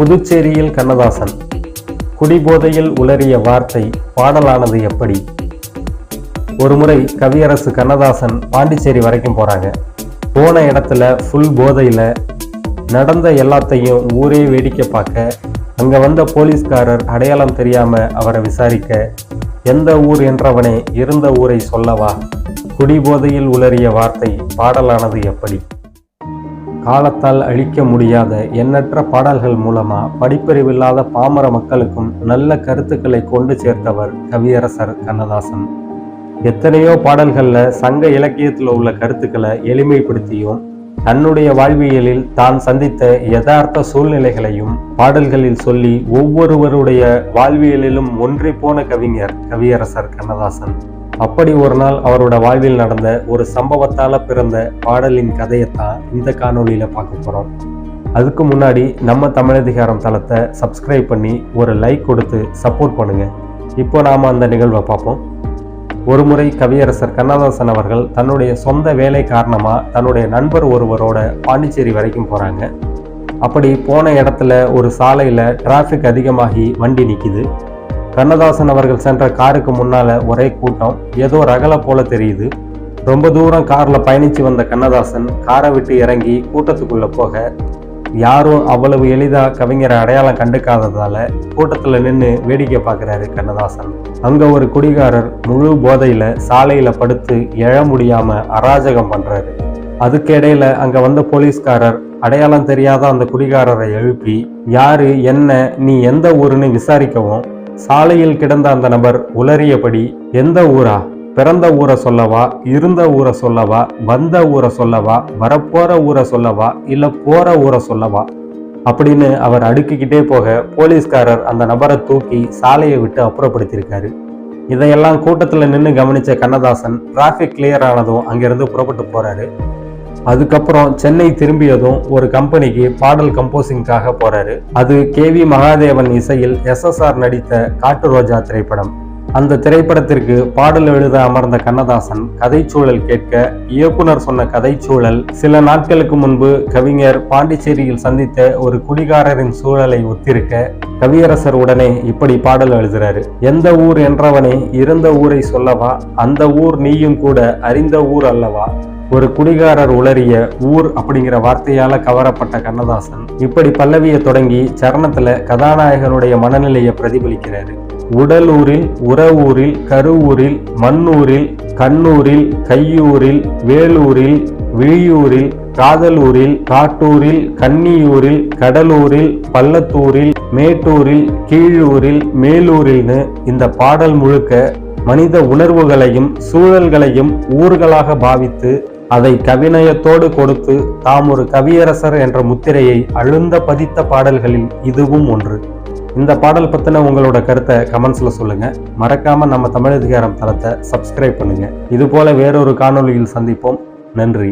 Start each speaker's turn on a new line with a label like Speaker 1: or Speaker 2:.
Speaker 1: புதுச்சேரியில் கண்ணதாசன். குடிபோதையில் உளறிய வார்த்தை பாடலானது எப்படி? ஒருமுறை கவியரசு கண்ணதாசன் பாண்டிச்சேரி வரைக்கும் போறாங்க. போன இடத்துல ஃபுல் போதையில நடந்த எல்லாத்தையும் ஊரே வேடிக்கை பார்க்க அங்க வந்த போலீஸ்காரர் அடையாளம் தெரியாம அவரை விசாரிக்க எந்த ஊர் என்றவனே இருந்த ஊரை சொல்லவா? குடிபோதையில் உளறிய வார்த்தை பாடலானது எப்படி? காலத்தால் அழிக்க முடியாத எண்ணற்ற பாடல்கள் மூலமா படிப்பறிவில்லாத பாமர மக்களுக்கும் நல்ல கருத்துக்களை கொண்டு சேர்த்தவர் கவியரசர் கண்ணதாசன். எத்தனையோ பாடல்களில் சங்க இலக்கியத்தில் உள்ள கருத்துக்களை எளிமைப்படுத்தியும் தன்னுடைய வாழ்வியலில் தான் சந்தித்த யதார்த்த சூழ்நிலைகளையும் பாடல்களில் சொல்லி ஒவ்வொருவருடைய வாழ்வியலிலும் ஒன்றி போன கவிஞர் கவியரசர் கண்ணதாசன். அப்படி ஒரு நாள் அவரோட வாழ்வில் நடந்த ஒரு சம்பவத்தால பிறந்த பாடலின் கதையைத்தான் இந்த காணொளியில பார்க்க போறோம். அதுக்கு முன்னாடி நம்ம தமிழதிகாரம் தளத்தை சப்ஸ்கிரைப் பண்ணி ஒரு லைக் கொடுத்து சப்போர்ட் பண்ணுங்க. இப்போ நாம அந்த நிகழ்வை பார்ப்போம். ஒருமுறை கவியரசர் கண்ணதாசன் அவர்கள் தன்னுடைய சொந்த வேலை காரணமாக தன்னுடைய நண்பர் ஒருவரோட பாண்டிச்சேரி வரைக்கும் போகிறாங்க அப்படி போன இடத்துல ஒரு சாலையில் டிராஃபிக் அதிகமாகி வண்டி நிற்கிது கண்ணதாசன் அவர்கள் சென்ற காருக்கு முன்னால ஒரே கூட்டம். ஏதோ ரகல போல தெரியுது. ரொம்ப தூரம் கார்ல பயணிச்சு வந்த கண்ணதாசன் காரை விட்டு இறங்கி கூட்டத்துக்குள்ள போக யாரும் அவ்வளவு எளிதா கவிஞரை அடையாளம் கண்டுக்காததால கூட்டத்துல நின்று வேடிக்கை பார்க்குறாரு கண்ணதாசன். அங்க ஒரு குடிகாரர் முழு போதையில சாலையில படுத்து எழ முடியாம அராஜகம் பண்றாரு. அதுக்கு இடையில அங்க வந்த போலீஸ்காரர் அடையாளம் தெரியாத அந்த குடிகாரரை எழுப்பி யாரு என்ன நீ எந்த ஊருன்னு விசாரிக்கவும் சாலையில் கிடந்த அந்த நபர் உளறியபடி எந்த ஊரா? பிறந்த ஊரை சொல்லவா? இருந்த ஊரை சொல்லவா? வந்த ஊரை சொல்லவா? வரப்போற ஊரை சொல்லவா? இல்ல போற ஊரை சொல்லவா? அப்படின்னு அவர் அடுக்கிக்கிட்டே போக போலீஸ்காரர் அந்த நபரை தூக்கி சாலையை விட்டு அப்புறப்படுத்தியிருக்காரு. இதையெல்லாம் கூட்டத்தில் நின்று கவனித்த கண்ணதாசன் டிராஃபிக் கிளியர் ஆனதும் அங்கிருந்து புறப்பட்டு போறாரு. அதுக்கப்புறம் சென்னை திரும்பியதும் ஒரு கம்பெனிக்கு பாடல் கம்போசிங்காக போறாரு. அது கே வி மகாதேவன் இசையில் எஸ்எஸ்ஆர் நடித்த காட்டு ரோஜா திரைப்படம். அந்த திரைப்படத்திற்கு பாடல் எழுத அமர்ந்த கண்ணதாசன் கதைச்சூழல் கேட்க இயக்குனர் சொன்ன கதைச்சூழல் சில நாட்களுக்கு முன்பு கவிஞர் பாண்டிச்சேரியில் சந்தித்த ஒரு குடிகாரரின் சூழலை ஒத்திருக்க கவியரசர் உடனே இப்படி பாடல் எழுதுறாரு. எந்த ஊர் என்றவனே இருந்த ஊரை சொல்லவா? அந்த ஊர் நீயும் கூட அறிந்த ஊர் அல்லவா? ஒரு குடிகாரர் உளறிய ஊர் அப்படிங்கிற வார்த்தையால கவரப்பட்ட கண்ணதாசன் இப்படி பல்லவியை தொடங்கி சரணத்துல கதாநாயகனுடைய மனநிலையை பிரதிபலிக்கிறாரு. உடலூரில் உறவூரில் கருவூரில் மண்ணூரில் கண்ணூரில் கையூரில் வேலூரில் விழியூரில் காதலூரில் காட்டூரில் கன்னியூரில் கடலூரில் பள்ளத்தூரில் மேட்டூரில் கீழூரில் மேலூரில்னு இந்த பாடல் முழுக்க மனித உணர்வுகளையும் சூழல்களையும் ஊர்களாக பாவித்து அதை கவிநயத்தோடு கொடுத்து தாம் ஒரு கவியரசர் என்ற முத்திரையை அழுந்த பதித்த பாடல்களில் இதுவும் ஒன்று. இந்த பாடல் பற்றின உங்களோட கருத்தை கமெண்ட்ஸில் சொல்லுங்கள் மறக்காமல் நம்ம தமிழதிகாரம் தளத்தை சப்ஸ்கிரைப் பண்ணுங்கள் இதுபோல் வேறொரு காணொலியில் சந்திப்போம். நன்றி.